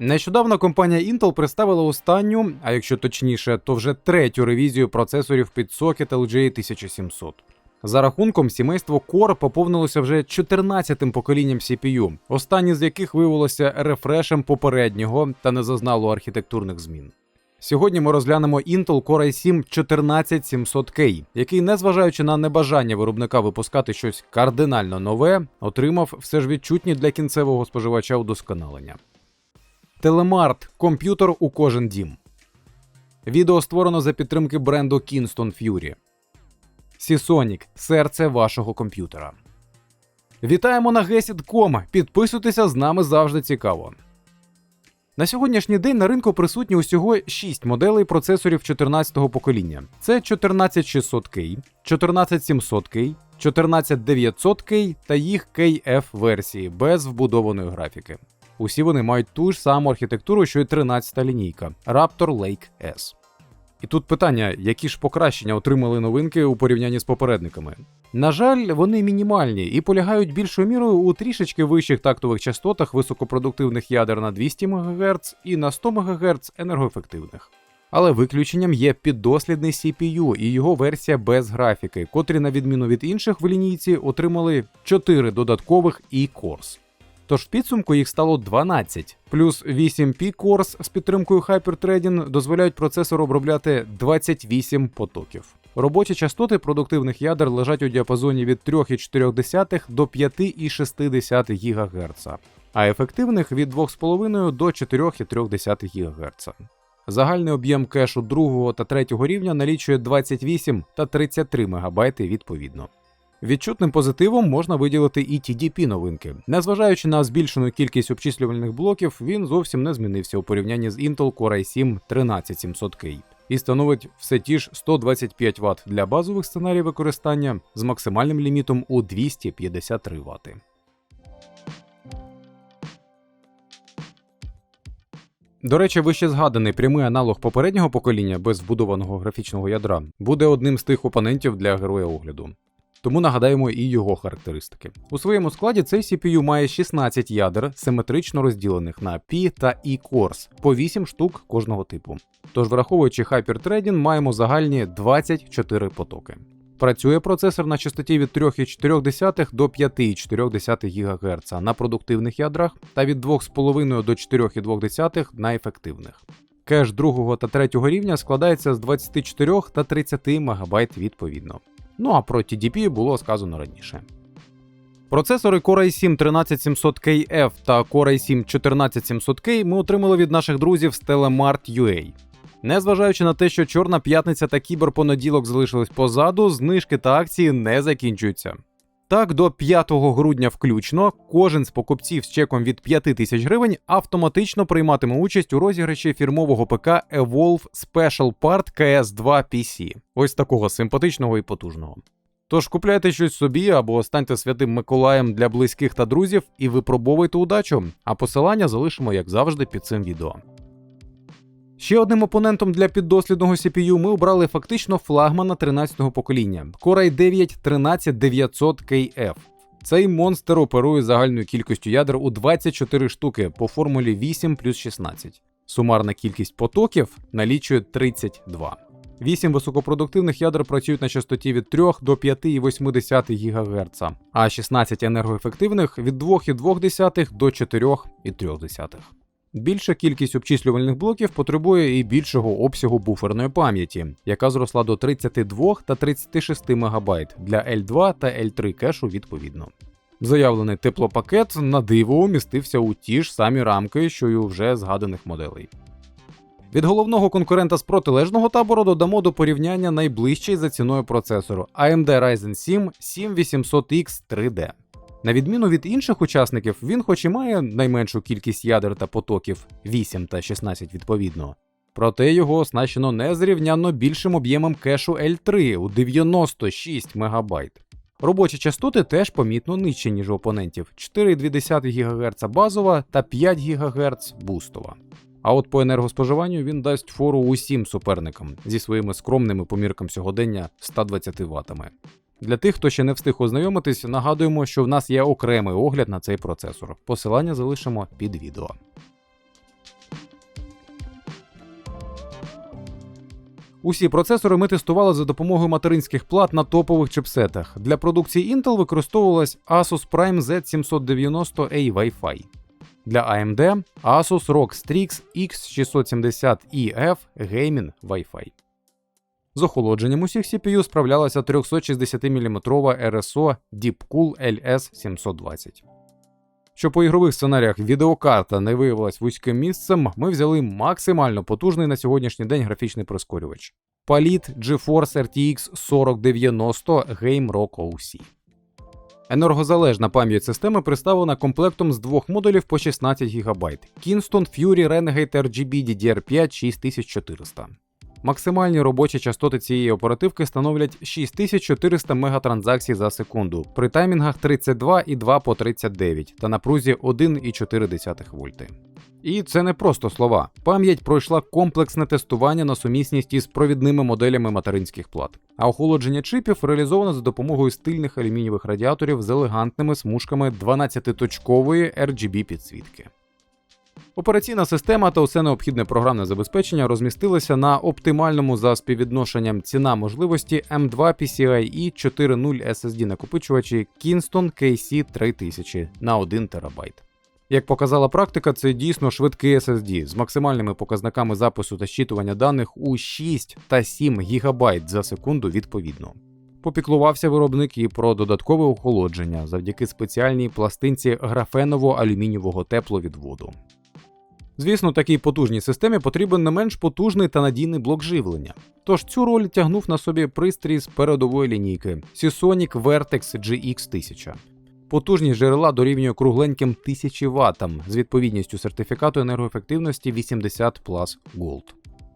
Нещодавно компанія Intel представила останню, а якщо точніше, то вже третю ревізію процесорів під сокет LGA 1700. За рахунком, сімейство Core поповнилося вже 14-тим поколінням CPU, останнє з яких виявилося рефрешем попереднього та не зазнало архітектурних змін. Сьогодні ми розглянемо Intel Core i7 14700K, який, незважаючи на небажання виробника випускати щось кардинально нове, отримав все ж відчутні для кінцевого споживача удосконалення. Телемарт комп'ютер у кожен дім. Відео створено за підтримки бренду Kingston Fury. Seasonic – серце вашого комп'ютера. Вітаємо на Gesit.com. Підписуйтеся з нами завжди цікаво. На сьогоднішній день на ринку присутні усього 6 моделей процесорів 14-го покоління: це 14600K, 14700K, 14900K та їх KF версії без вбудованої графіки. Усі вони мають ту ж саму архітектуру, що й 13-та лінійка Raptor Lake S. І тут питання, які ж покращення отримали новинки у порівнянні з попередниками. На жаль, вони мінімальні і полягають більшою мірою у трішечки вищих тактових частотах високопродуктивних ядер на 200 МГц і на 100 МГц енергоефективних. Але виключенням є піддослідний CPU і його версія без графіки, котрі, на відміну від інших в лінійці, отримали 4 додаткових e-Cores. Тож в підсумку їх стало 12, плюс 8 P-Cores з підтримкою Hyperthreading дозволяють процесору обробляти 28 потоків. Робочі частоти продуктивних ядер лежать у діапазоні від 3,4 до 5,6 ГГц, а ефективних від 2,5 до 4,3 ГГц. Загальний об'єм кешу другого та третього рівня налічує 28 та 33 МБ відповідно. Відчутним позитивом можна виділити і TDP новинки. Незважаючи на збільшену кількість обчислювальних блоків, він зовсім не змінився у порівнянні з Intel Core i7 13700K і становить все ті ж 125 Вт для базових сценаріїв використання з максимальним лімітом у 253 Вт. До речі, вище згаданий прямий аналог попереднього покоління без вбудованого графічного ядра буде одним з тих опонентів для героя огляду. Тому нагадаємо і його характеристики. У своєму складі цей CPU має 16 ядер, симетрично розділених на P та E cores по 8 штук кожного типу. Тож, враховуючи Hyperthreading, маємо загальні 24 потоки. Працює процесор на частоті від 3,4 до 5,4 ГГц на продуктивних ядрах та від 2,5 до 4,2 на ефективних. Кеш другого та третього рівня складається з 24 та 30 МБ відповідно. Ну а про TDP було сказано раніше. Процесори Core i7 13700KF та Core i7 14700K ми отримали від наших друзів з Telemart UA. Незважаючи на те, що Чорна п'ятниця та кіберпонеділок залишились позаду, знижки та акції не закінчуються. Так, до 5 грудня включно кожен з покупців з чеком від 5 тисяч гривень автоматично прийматиме участь у розіграші фірмового ПК Evolve Special Part KS2 PC. Ось такого симпатичного і потужного. Тож купляйте щось собі або станьте святим Миколаєм для близьких та друзів і випробовуйте удачу, а посилання залишимо, як завжди, під цим відео. Ще одним опонентом для піддослідного CPU ми обрали фактично флагмана 13-го покоління Core i9 13900KF. Цей монстр оперує загальною кількістю ядер у 24 штуки по формулі 8 плюс 16. Сумарна кількість потоків налічує 32. 8 високопродуктивних ядер працюють на частоті від 3 до 5,8 ГГц, а 16 енергоефективних від 2,2 до 4,3. Більша кількість обчислювальних блоків потребує і більшого обсягу буферної пам'яті, яка зросла до 32 та 36 МБ для L2 та L3 кешу відповідно. Заявлений теплопакет на диво умістився у ті ж самі рамки, що й у вже згаданих моделей. Від головного конкурента з протилежного табору додамо до порівняння найближчий за ціною процесору AMD Ryzen 7 7800X 3D. На відміну від інших учасників, він, хоч і має найменшу кількість ядер та потоків 8 та 16 відповідно, проте його оснащено незрівнянно більшим об'ємом кешу L3 у 96 МБ. Робочі частоти теж помітно нижчі, ніж у опонентів 4,2 ГГц базова та 5 ГГц бустова. А от по енергоспоживанню він дасть фору усім суперникам зі своїми скромними поміркам сьогодення 120 Вт. Для тих, хто ще не встиг ознайомитись, нагадуємо, що в нас є окремий огляд на цей процесор. Посилання залишимо під відео. Усі процесори ми тестували за допомогою материнських плат на топових чипсетах. Для продукції Intel використовувалась Asus Prime Z790A Wi-Fi. Для AMD Asus ROG Strix X670EF Gaming Wi-Fi. З охолодженням усіх CPU справлялася 360 мм RSO Deepcool LS720. Щоб по ігрових сценаріях відеокарта не виявилась вузьким місцем, ми взяли максимально потужний на сьогоднішній день графічний прискорювач. Palit GeForce RTX 4090 Game Rock OC. Енергозалежна пам'ять системи представлена комплектом з двох модулів по 16 ГБ Kingston Fury Renegade RGB DDR5 6400. Максимальні робочі частоти цієї оперативки становлять 6400 мегатранзакцій за секунду при таймінгах 32 і 2 по 39 та напрузі 1,4 вольти. І це не просто слова. Пам'ять пройшла комплексне тестування на сумісність із провідними моделями материнських плат. А охолодження чипів реалізовано за допомогою стильних алюмінієвих радіаторів з елегантними смужками 12-точкової RGB підсвітки. Операційна система та усе необхідне програмне забезпечення розмістилися на оптимальному за співвідношенням ціна можливості M2 PCIe 4.0 SSD накопичувачі Kingston KC 3000 на 1 ТБ. Як показала практика, це дійсно швидкий SSD з максимальними показниками запису та щитування даних у 6 та 7 ГБ за секунду відповідно. Попіклувався виробник і про додаткове охолодження завдяки спеціальній пластинці графеново-алюмінієвого тепловідводу. Звісно, такій потужній системі потрібен не менш потужний та надійний блок живлення. Тож цю роль тягнув на собі пристрій з передової лінійки Seasonic Vertex GX 1000. Потужність джерела дорівнює кругленьким 1000 Вт з відповідністю сертифікату енергоефективності 80 Gold.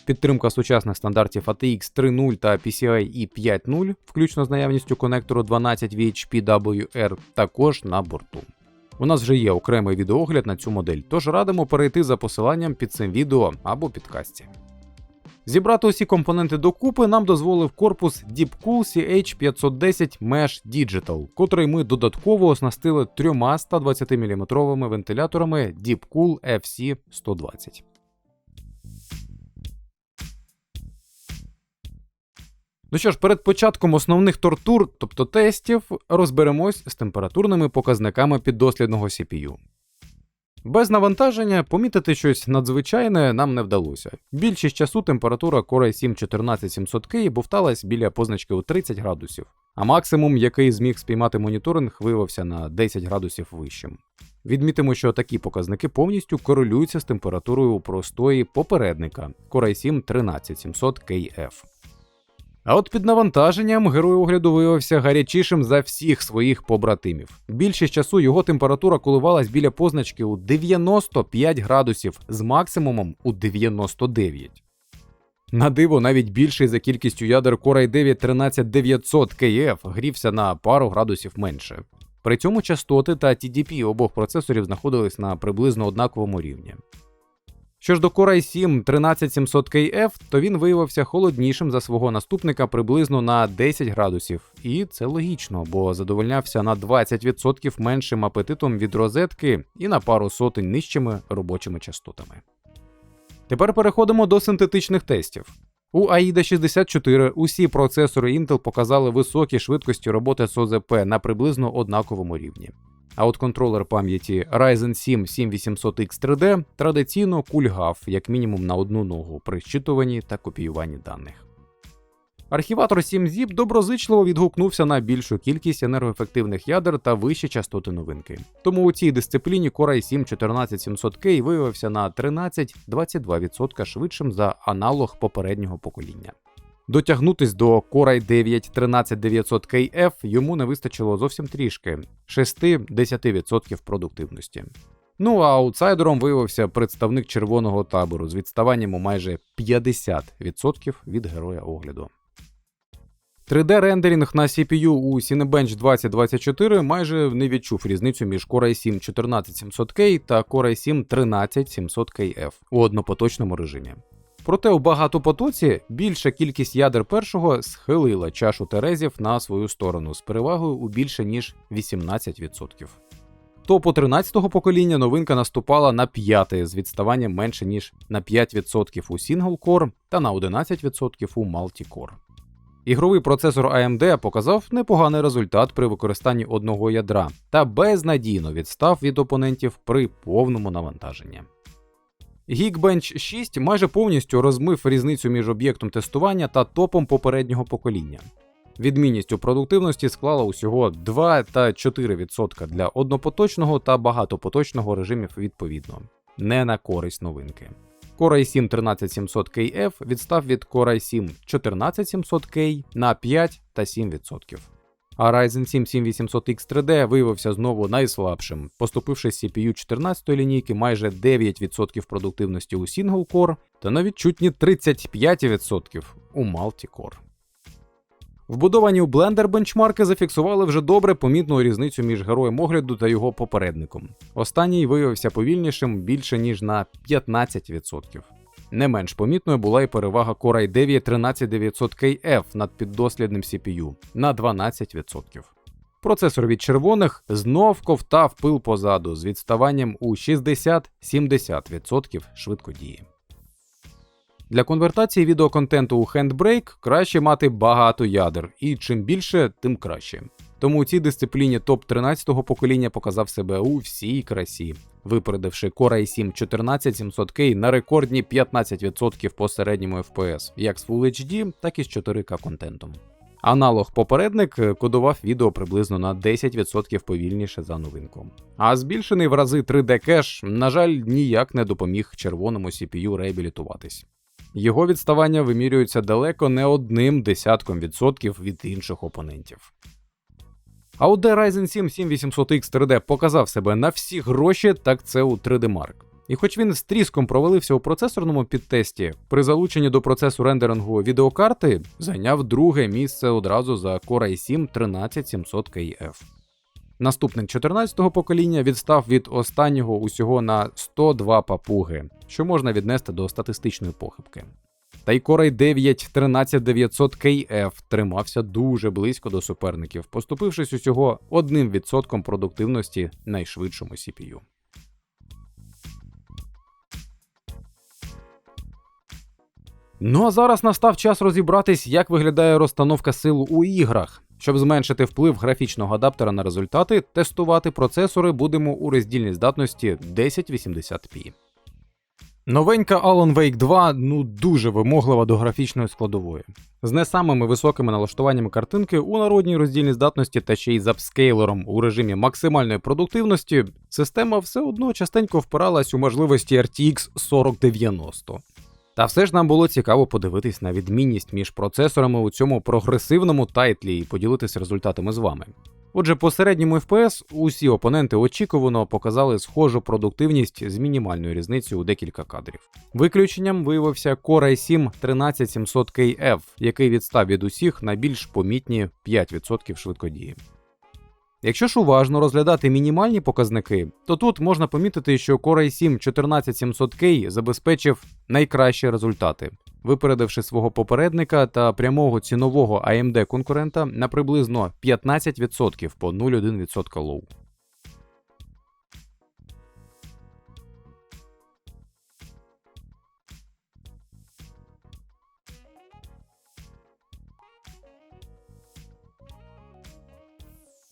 Підтримка сучасних стандартів ATX 3.0 та PCIe 5.0, включно з наявністю конектору 12 VHP-WR, також на борту. У нас вже є окремий відеогляд на цю модель, тож радимо перейти за посиланням під цим відео або підкасті. Зібрати усі компоненти докупи нам дозволив корпус Deepcool CH510 Mesh Digital, котрий ми додатково оснастили трьома 120 мм вентиляторами Deepcool FC120. Ну що ж, перед початком основних тортур, тобто тестів, розберемось з температурними показниками піддослідного CPU. Без навантаження помітити щось надзвичайне нам не вдалося. Більшість часу температура Core i7 14700K бовталась біля позначки у 30 градусів, а максимум, який зміг спіймати моніторинг, виявився на 10 градусів вищим. Відмітимо, що такі показники повністю корелюються з температурою простої попередника Core i7 13700KF. А от під навантаженням герой огляду виявився гарячішим за всіх своїх побратимів. Більшість часу його температура коливалась біля позначки у 95 градусів з максимумом у 99. На диво, навіть більший за кількістю ядер Core i9 13900 KF грівся на пару градусів менше. При цьому частоти та TDP обох процесорів знаходились на приблизно однаковому рівні. Що ж до Core i7 13700KF, то він виявився холоднішим за свого наступника приблизно на 10 градусів. І це логічно, бо задовольнявся на 20% меншим апетитом від розетки і на пару сотень нижчими робочими частотами. Тепер переходимо до синтетичних тестів. У AIDA 64 усі процесори Intel показали високі швидкості роботи з ОЗП на приблизно однаковому рівні. А от контролер пам'яті Ryzen 7 7800X 3D традиційно кульгав як мінімум на одну ногу при щитуванні та копіюванні даних. Архіватор 7-ZIP доброзичливо відгукнувся на більшу кількість енергоефективних ядер та вищі частоти новинки. Тому у цій дисципліні Core i7 14700K виявився на 13-22% швидшим за аналог попереднього покоління. Дотягнутись до Core i9 13900KF йому не вистачило зовсім трішки 6-10% продуктивності. Ну а аутсайдером виявився представник червоного табору з відставанням у майже 50% від героя огляду. 3D-рендеринг на CPU у Cinebench 2024 майже не відчув різницю між Core i7 14700K та Core i7 13700KF у однопоточному режимі. Проте у багатопотоці більша кількість ядер першого схилила чашу терезів на свою сторону з перевагою у більше ніж 18%. топу 13-го покоління новинка наступала на п'яте з відставанням менше ніж на 5% у Single Core та на 11% у Multi-Core. Ігровий процесор AMD показав непоганий результат при використанні одного ядра та безнадійно відстав від опонентів при повному навантаженні. Geekbench 6 майже повністю розмив різницю між об'єктом тестування та топом попереднього покоління. Відмінність у продуктивності склала усього 2 та 4% для однопоточного та багатопоточного режимів відповідно, не на користь новинки. Core i7 13700KF відстав від Core i7 14700K на 5 та 7%. А Ryzen 7 7800X 3D виявився знову найслабшим, поступивши CPU 14 лінійки майже 9% продуктивності у Single Core та навіть чутні 35% у Multi-Core. Вбудовані у Blender бенчмарки зафіксували вже добре помітну різницю між героєм огляду та його попередником. Останній виявився повільнішим більше ніж на 15%. Не менш помітною була і перевага Core i9 13900KF над піддослідним CPU на 12%. Процесор від червоних знов ковтав пил позаду з відставанням у 60-70% швидкодії. Для конвертації відеоконтенту у Handbrake краще мати багато ядер, і чим більше, тим краще. Тому у цій дисципліні топ 13-го покоління показав себе у всій красі, випередивши Core i7 14700K на рекордні 15% по середньому FPS, як з Full HD, так і з 4К контентом. Аналог попередник кодував відео приблизно на 10% повільніше за новинку. А збільшений в рази 3D кеш, на жаль, ніяк не допоміг червоному CPU реабілітуватись. Його відставання вимірюється далеко не одним десятком відсотків від інших опонентів. А от де Ryzen 7 7800X 3D показав себе на всі гроші, так це у 3D Mark. І хоч він з тріском провалився у процесорному підтесті, при залученні до процесу рендерингу відеокарти зайняв друге місце одразу за Core i7 13700KF. Наступник 14-го покоління відстав від останнього усього на 102 папуги, що можна віднести до статистичної похибки. Та й Core i9 13900KF тримався дуже близько до суперників, поступившись усього 1% продуктивності найшвидшому CPU. Ну а зараз настав час розібратись, як виглядає розстановка сил у іграх. Щоб зменшити вплив графічного адаптера на результати, тестувати процесори будемо у роздільній здатності 1080p. Новенька Alan Wake 2 ну дуже вимоглива до графічної складової. З не самими високими налаштуваннями картинки у народній роздільній здатності та ще й з апскейлером у режимі максимальної продуктивності, система все одно частенько впиралась у можливості RTX 4090. Та все ж нам було цікаво подивитись на відмінність між процесорами у цьому прогресивному тайтлі і поділитися результатами з вами. Отже, по середньому FPS усі опоненти очікувано показали схожу продуктивність з мінімальною різницею у декілька кадрів. Виключенням виявився Core i7 13700KF, який відстав від усіх на більш помітні 5% швидкодії. Якщо ж уважно розглядати мінімальні показники, то тут можна помітити, що Core i7 14700K забезпечив найкращі результати, випередивши свого попередника та прямого цінового AMD конкурента на приблизно 15% по 0,1% лоу.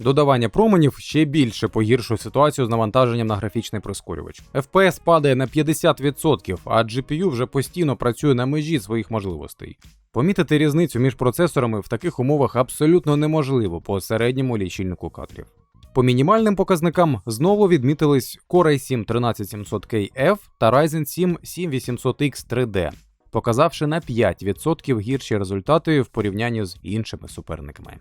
Додавання променів ще більше погіршує ситуацію з навантаженням на графічний прискорювач. FPS падає на 50%, а GPU вже постійно працює на межі своїх можливостей. Помітити різницю між процесорами в таких умовах абсолютно неможливо по середньому лічильнику кадрів. По мінімальним показникам знову відмітились Core i7 13700KF та Ryzen 7 7800X 3D, показавши на 5% гірші результати в порівнянні з іншими суперниками.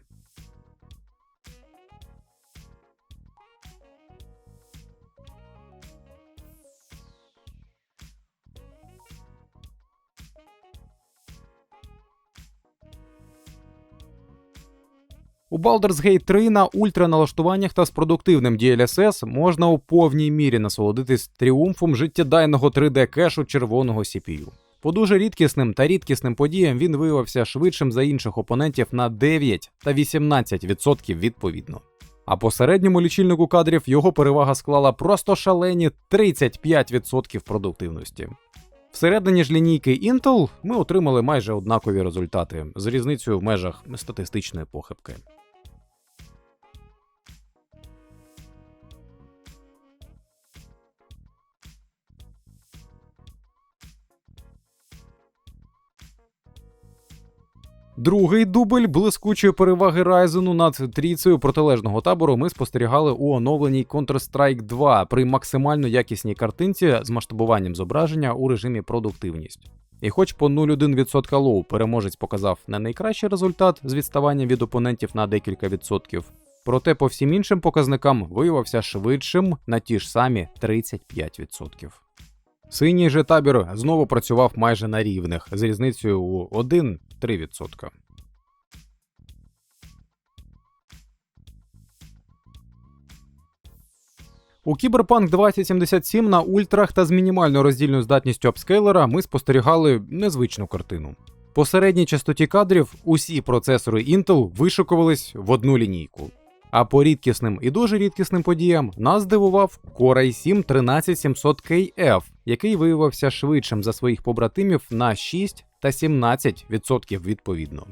У Baldur's Gate 3 на ультраналаштуваннях та з продуктивним DLSS можна у повній мірі насолодитись тріумфом життєдайного 3D кешу червоного CPU. По дуже рідкісним та рідкісним подіям він виявився швидшим за інших опонентів на 9 та 18% відповідно. А по середньому лічильнику кадрів його перевага склала просто шалені 35% продуктивності. Всередині ж лінійки Intel ми отримали майже однакові результати з різницею в межах статистичної похибки. Другий дубль блискучої переваги Ryzen над трійцею протилежного табору ми спостерігали у оновленій Counter-Strike 2 при максимально якісній картинці з масштабуванням зображення у режимі продуктивність. І хоч по 0,1% лоу переможець показав не найкращий результат з відставанням від опонентів на декілька відсотків, проте по всім іншим показникам виявився швидшим на ті ж самі 35%. Синій же табір знову працював майже на рівних з різницею у 1-3%. У Cyberpunk 2077 на ультрах та з мінімальною роздільною здатністю апскейлера ми спостерігали незвичну картину. По середній частоті кадрів усі процесори Intel вишикувались в одну лінійку. А по рідкісним і дуже рідкісним подіям нас здивував Core i7 13700KF, який виявився швидшим за своїх побратимів на 6 та 17% відповідно.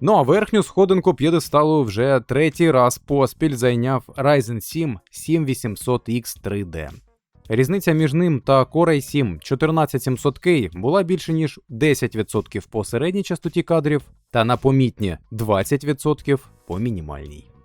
Ну а верхню сходинку п'єдесталу вже третій раз поспіль зайняв Ryzen 7 7800X 3D. Різниця між ним та Core i7 14700K була більше ніж 10% по середній частоті кадрів та на помітні 20% по мінімальній.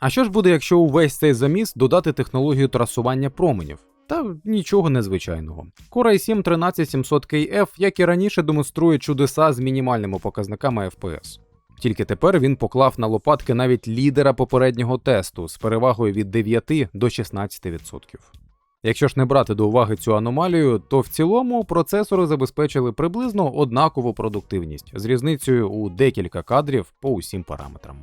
А що ж буде, якщо у весь цей заміс додати технологію трасування променів? Та нічого незвичайного. Core i7 13700KF, як і раніше, демонструє чудеса з мінімальними показниками FPS. Тільки тепер він поклав на лопатки навіть лідера попереднього тесту з перевагою від 9 до 16%. Якщо ж не брати до уваги цю аномалію, то в цілому процесори забезпечили приблизно однакову продуктивність з різницею у декілька кадрів по усім параметрам.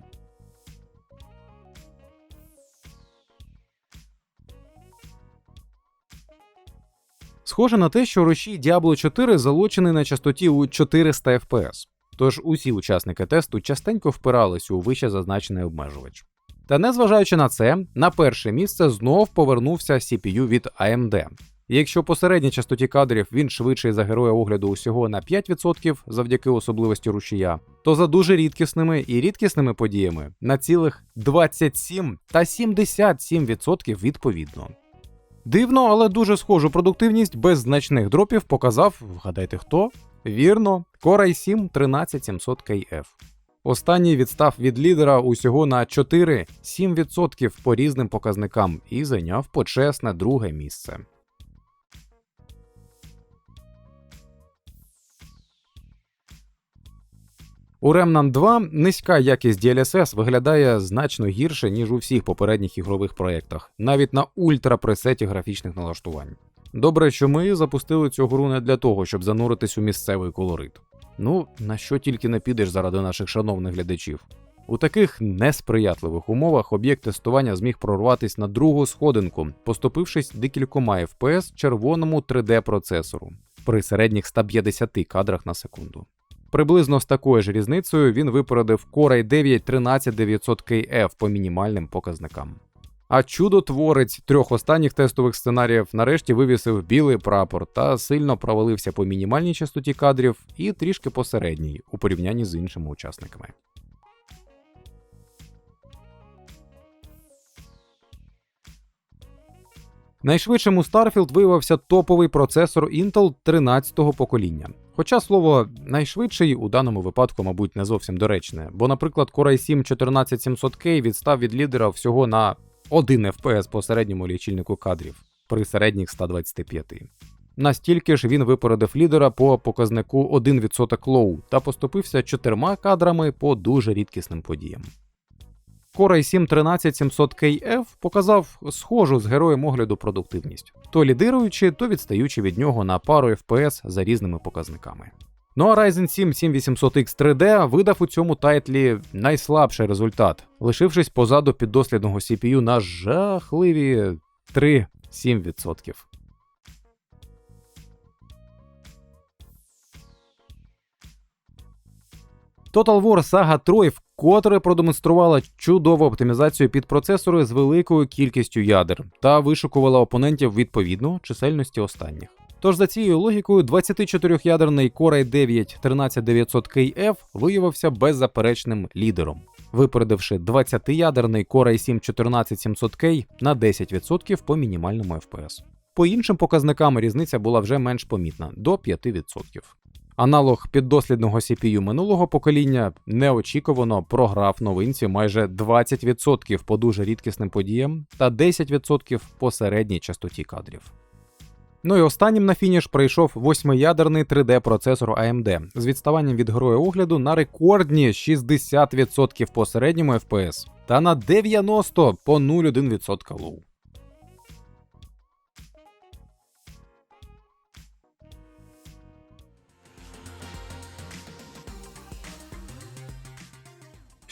Схоже на те, що рушій Diablo 4 залучений на частоті у 400 FPS, тож усі учасники тесту частенько впирались у вище зазначений обмежувач. Та незважаючи на це, на перше місце знов повернувся CPU від AMD. Якщо по середній частоті кадрів він швидший за героя огляду усього на 5% завдяки особливості рушія, то за дуже рідкісними і рідкісними подіями на цілих 27 та 77% відповідно. Дивно, але дуже схожу продуктивність без значних дропів показав, вгадайте хто? Вірно, Core i7 13700KF. Останній відстав від лідера усього на 4-7% по різним показникам і зайняв почесне друге місце. У Remnant 2 низька якість DLSS виглядає значно гірше, ніж у всіх попередніх ігрових проєктах, навіть на ультрапресеті графічних налаштувань. Добре, що ми запустили цю гру не для того, щоб зануритись у місцевий колорит. Ну, на що тільки не підеш заради наших шановних глядачів. У таких несприятливих умовах об'єкт тестування зміг прорватися на другу сходинку, поступившись декількома FPS червоному 3D-процесору при середніх 150 кадрах на секунду. Приблизно з такою ж різницею він випередив Core i9 13900KF по мінімальним показникам. А чудотворець трьох останніх тестових сценаріїв нарешті вивісив білий прапор та сильно провалився по мінімальній частоті кадрів і трішки по середній у порівнянні з іншими учасниками. Найшвидшим у Starfield виявився топовий процесор Intel 13-го покоління. Хоча слово найшвидший у даному випадку, мабуть, не зовсім доречне, бо, наприклад, Core i7 14700K відстав від лідера всього на 1 FPS по середньому лічильнику кадрів при середніх 125. Настільки ж він випередив лідера по показнику 1% лоу та поступився чотирма кадрами по дуже рідкісним подіям. Core i7 13700KF показав схожу з героєм огляду продуктивність, то лідируючи, то відстаючи від нього на пару FPS за різними показниками. Ну а Ryzen 7 7800X 3D видав у цьому тайтлі найслабший результат, лишившись позаду піддослідного CPU на жахливі 3-7%. Total War Saga Troy вкотре продемонструвала чудову оптимізацію під процесори з великою кількістю ядер та вишукувала опонентів відповідно чисельності останніх. Тож за цією логікою, 24-ядерний Core i9 13900KF виявився беззаперечним лідером, випередивши 20-ядерний Core i7 14700K на 10% по мінімальному FPS. По іншим показникам різниця була вже менш помітна до 5%. Аналог піддослідного CPU минулого покоління неочікувано програв новинці майже 20% по дуже рідкісним подіям та 10% по середній частоті кадрів. Ну і останнім на фініш прийшов восьмиядерний 3D-процесор AMD з відставанням від героя огляду на рекордні 60% по середньому FPS та на 90% по 0,1% лоу.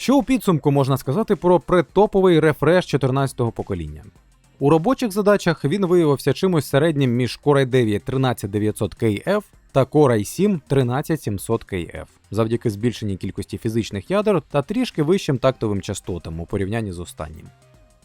Що у підсумку можна сказати про притоповий рефреш 14-го покоління? У робочих задачах він виявився чимось середнім між Core i9 13900KF та Core i7 13700KF завдяки збільшеній кількості фізичних ядер та трішки вищим тактовим частотам у порівнянні з останнім.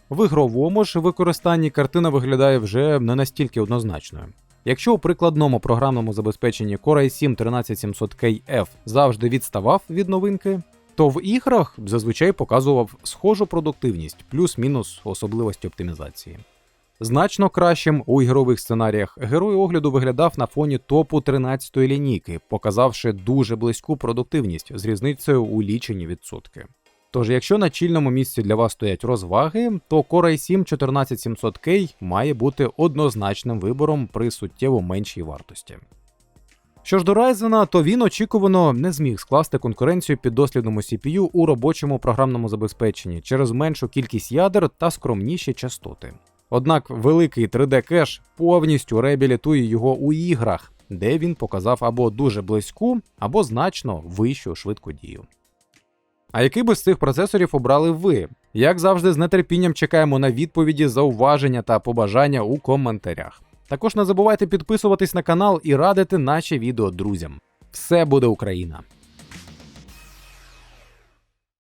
В ігровому ж використанні картина виглядає вже не настільки однозначною. Якщо у прикладному програмному забезпеченні Core i7 13700KF завжди відставав від новинки, то в іграх зазвичай показував схожу продуктивність, плюс-мінус особливості оптимізації. Значно кращим у ігрових сценаріях герой огляду виглядав на фоні топу 13-ї лінійки, показавши дуже близьку продуктивність з різницею у лічені відсотки. Тож, якщо на чільному місці для вас стоять розваги, то Core i7 14700K має бути однозначним вибором при суттєво меншій вартості. Що ж до Ryzen, то він очікувано не зміг скласти конкуренцію піддослідному CPU у робочому програмному забезпеченні через меншу кількість ядер та скромніші частоти. Однак великий 3D кеш повністю реабілітує його у іграх, де він показав або дуже близьку, або значно вищу швидкодію. А який би з цих процесорів обрали ви? Як завжди, з нетерпінням чекаємо на відповіді, зауваження та побажання у коментарях. Також не забувайте підписуватись на канал і радити наші відео друзям. Все буде Україна!